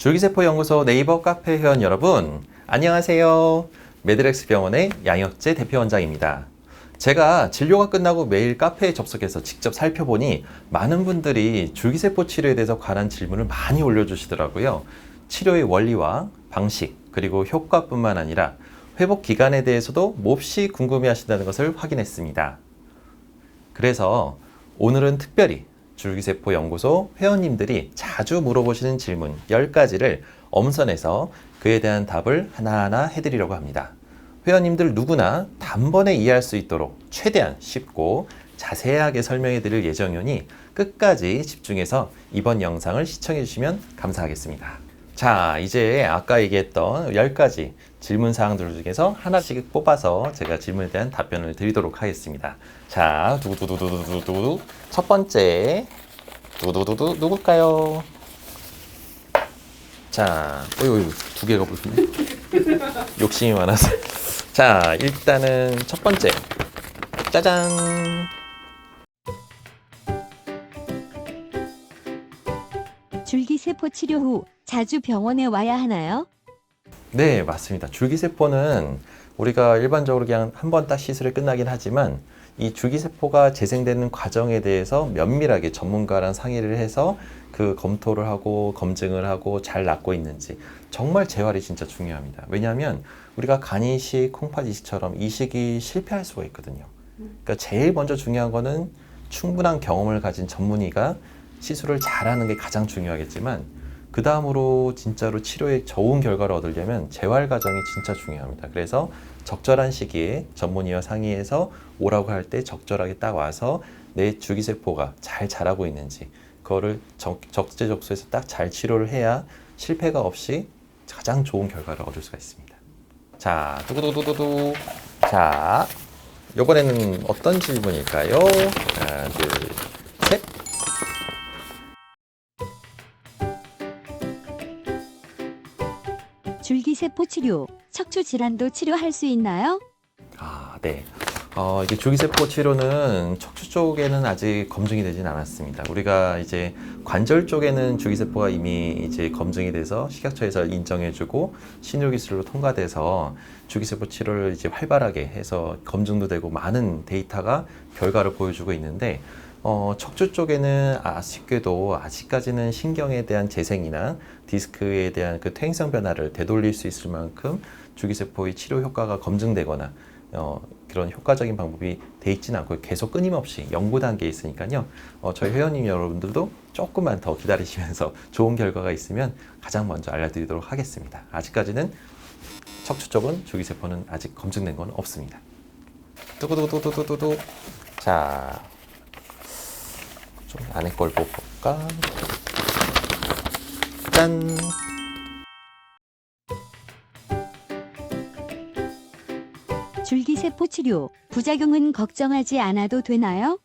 줄기세포 연구소 네이버 카페 회원 여러분, 안녕하세요. 메드렉스 병원의 양혁재 대표원장입니다. 제가 진료가 끝나고 매일 카페에 접속해서 직접 살펴보니 많은 분들이 줄기세포 치료에 대해서 관한 질문을 많이 올려주시더라고요. 치료의 원리와 방식, 그리고 효과뿐만 아니라 회복 기간에 대해서도 몹시 궁금해 하신다는 것을 확인했습니다. 그래서 오늘은 특별히 줄기세포 연구소 회원님들이 자주 물어보시는 질문 10가지를 엄선해서 그에 대한 답을 하나하나 해드리려고 합니다. 회원님들 누구나 단번에 이해할 수 있도록 최대한 쉽고 자세하게 설명해 드릴 예정이니 끝까지 집중해서 이번 영상을 시청해 주시면 감사하겠습니다. 자, 이제 아까 얘기했던 10가지 질문 사항들 중에서 하나씩 뽑아서 제가 질문에 대한 답변을 드리도록 하겠습니다. 자, 두두두두두두두. 첫 번째, 두두두두 누굴까요? 자, 어유, 어유, 두 개가 보시네. 욕심이 많아서. 자, 일단은 첫 번째. 짜잔. 줄기세포 치료 후 자주 병원에 와야 하나요? 네, 맞습니다. 줄기세포는 우리가 일반적으로 그냥 한 번 딱 시술이 끝나긴 하지만 이 줄기세포가 재생되는 과정에 대해서 면밀하게 전문가랑 상의를 해서 그 검토를 하고 검증을 하고 잘 낫고 있는지 정말 재활이 진짜 중요합니다. 왜냐하면 우리가 간이식, 콩팥이식처럼 이식이 실패할 수가 있거든요. 그러니까 제일 먼저 중요한 거는 충분한 경험을 가진 전문의가 시술을 잘하는 게 가장 중요하겠지만 그 다음으로 진짜로 치료에 좋은 결과를 얻으려면 재활 과정이 진짜 중요합니다. 그래서 적절한 시기에 전문의와 상의해서 오라고 할 때 적절하게 딱 와서 내 주기세포가 잘 자라고 있는지 그거를 적, 적재적소에서 딱 잘 치료를 해야 실패가 없이 가장 좋은 결과를 얻을 수가 있습니다. 자, 두구두구두구. 자, 이번에는 어떤 질문일까요? 하나, 둘, 줄기세포 치료, 척추 질환도 치료할 수 있나요? 아, 네. 어, 이게 줄기세포 치료는 척추 쪽에는 아직 검증이 되진 않았습니다. 우리가 이제 관절 쪽에는 줄기세포가 이미 이제 검증이 돼서 식약처에서 인정해주고 신유 기술로 통과돼서 줄기세포 치료를 이제 활발하게 해서 검증도 되고 많은 데이터가 결과를 보여주고 있는데 어, 척추 쪽에는 아쉽게도 아직까지는 신경에 대한 재생이나 디스크에 대한 그 퇴행성 변화를 되돌릴 수 있을 만큼 줄기세포의 치료 효과가 검증되거나 어, 그런 효과적인 방법이 돼 있지는 않고 계속 끊임없이 연구 단계에 있으니까요. 어, 저희 회원님 여러분들도 조금만 더 기다리시면서 좋은 결과가 있으면 가장 먼저 알려드리도록 하겠습니다. 아직까지는 척추 쪽은 줄기세포는 아직 검증된 건 없습니다. 뚜구두구두구두구. 자, 좀 안에 걸 볼까? 짠! 줄기세포 치료, 부작용은 걱정하지 않아도 되나요?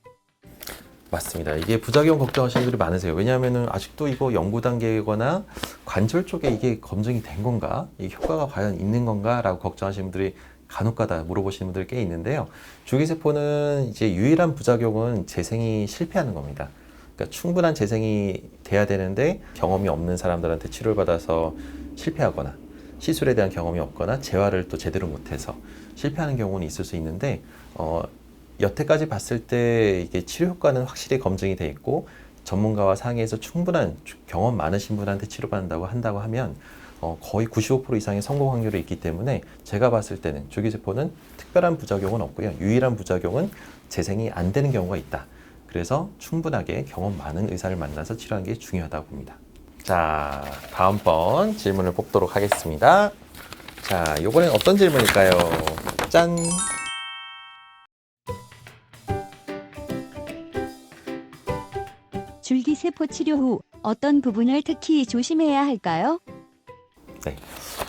맞습니다. 이게 부작용 걱정하시는 분들이 많으세요. 왜냐하면 아직도 이거 연구 단계거나 관절 쪽에 이게 검증이 된 건가? 이 효과가 과연 있는 건가? 라고 걱정하시는 분들이 간혹가다 물어보시는 분들이 꽤 있는데요. 줄기세포는 이제 유일한 부작용은 재생이 실패하는 겁니다. 그러니까 충분한 재생이 돼야 되는데 경험이 없는 사람들한테 치료를 받아서 실패하거나 시술에 대한 경험이 없거나 재활을 또 제대로 못해서 실패하는 경우는 있을 수 있는데 어, 여태까지 봤을 때 이게 치료 효과는 확실히 검증이 돼 있고 전문가와 상의해서 충분한 주- 경험 많으신 분한테 치료받는다고 한다고 하면 어, 거의 95% 이상의 성공 확률이 있기 때문에 제가 봤을 때는 줄기세포는 특별한 부작용은 없고요. 유일한 부작용은 재생이 안 되는 경우가 있다. 그래서 충분하게 경험 많은 의사를 만나서 치료하는 게 중요하다고 봅니다. 자, 다음번 질문을 뽑도록 하겠습니다. 자, 요번엔 어떤 질문일까요? 짠! 세포 치료 후 어떤 부분을 특히 조심해야 할까요?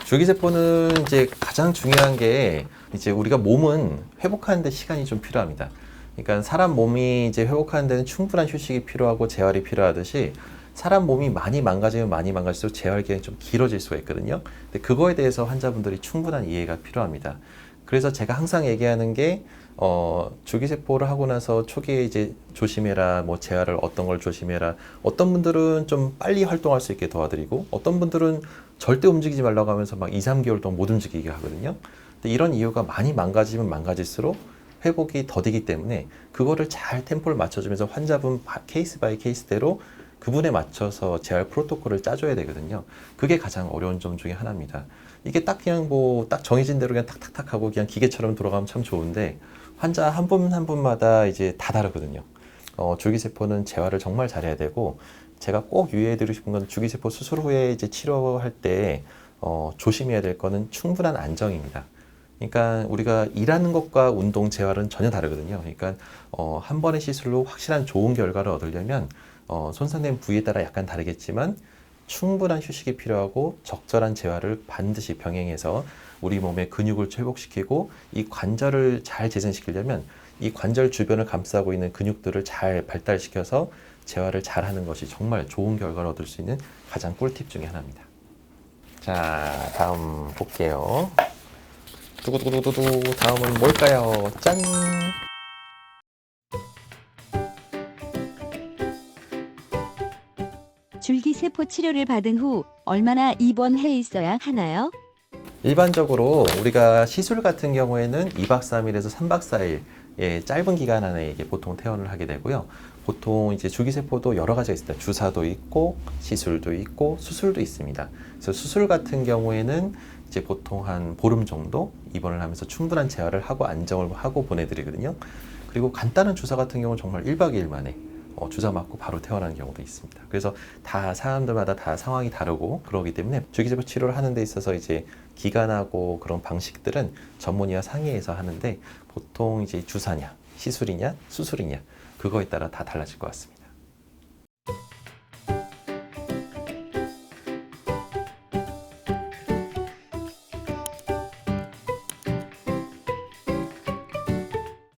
줄기세포는 이제 가장 중요한 게 이제 우리가 몸은 회복하는데 시간이 좀 필요합니다. 그러니까 사람 몸이 이제 회복하는 데는 충분한 휴식이 필요하고 재활이 필요하듯이 사람 몸이 많이 망가지면 많이 망가질수록 재활 기간이 좀 길어질 수가 있거든요. 근데 그거에 대해서 환자분들이 충분한 이해가 필요합니다. 그래서 제가 항상 얘기하는 게 어, 주기세포를 하고 나서 초기에 이제 조심해라, 뭐 재활을 어떤 걸 조심해라. 어떤 분들은 좀 빨리 활동할 수 있게 도와드리고, 어떤 분들은 절대 움직이지 말라고 하면서 막 2, 3개월 동안 못 움직이게 하거든요. 근데 이런 이유가 많이 망가지면 망가질수록 회복이 더디기 때문에 그거를 잘 템포를 맞춰주면서 환자분 바- 케이스 바이 케이스대로 그분에 맞춰서 재활 프로토콜을 짜줘야 되거든요. 그게 가장 어려운 점 중에 하나입니다. 이게 딱 그냥 뭐 딱 정해진 대로 그냥 탁탁탁 하고 그냥 기계처럼 돌아가면 참 좋은데 환자 한분한 분마다 이제 다 다르거든요. 어, 줄기세포는 재활을 정말 잘해야 되고 제가 꼭 유의해드리고 싶은 건 줄기세포 수술 후에 이제 치료할 때 어, 조심해야 될 거는 충분한 안정입니다. 그러니까 우리가 일하는 것과 운동 재활은 전혀 다르거든요. 그러니까 어, 한 번의 시술로 확실한 좋은 결과를 얻으려면 어, 손상된 부위에 따라 약간 다르겠지만 충분한 휴식이 필요하고 적절한 재활을 반드시 병행해서 우리 몸의 근육을 회복시키고 이 관절을 잘 재생시키려면 이 관절 주변을 감싸고 있는 근육들을 잘 발달시켜서 재활을 잘 하는 것이 정말 좋은 결과를 얻을 수 있는 가장 꿀팁 중에 하나입니다. 자, 다음 볼게요. 두구두구두구두 다음은 뭘까요? 짠! 세포 치료를 받은 후 얼마나 입원해 있어야 하나요? 일반적으로 우리가 시술 같은 경우에는 2박 3일에서 3박 4일 예, 짧은 기간 안에 이게 보통 퇴원을 하게 되고요. 보통 이제 주기세포도 여러 가지가 있습니다. 주사도 있고 시술도 있고 수술도 있습니다. 그래서 수술 같은 경우에는 이제 보통 한 보름 정도 입원을 하면서 충분한 재활을 하고 안정을 하고 보내드리거든요. 그리고 간단한 주사 같은 경우는 정말 1박 2일 만에 어, 주사 맞고 바로 퇴원하는 경우도 있습니다. 그래서 다 사람들마다 다 상황이 다르고 그러기 때문에 주기세포 치료를 하는 데 있어서 이제 기간하고 그런 방식들은 전문의와 상의해서 하는데 보통 이제 주사냐, 시술이냐, 수술이냐 그거에 따라 다 달라질 것 같습니다.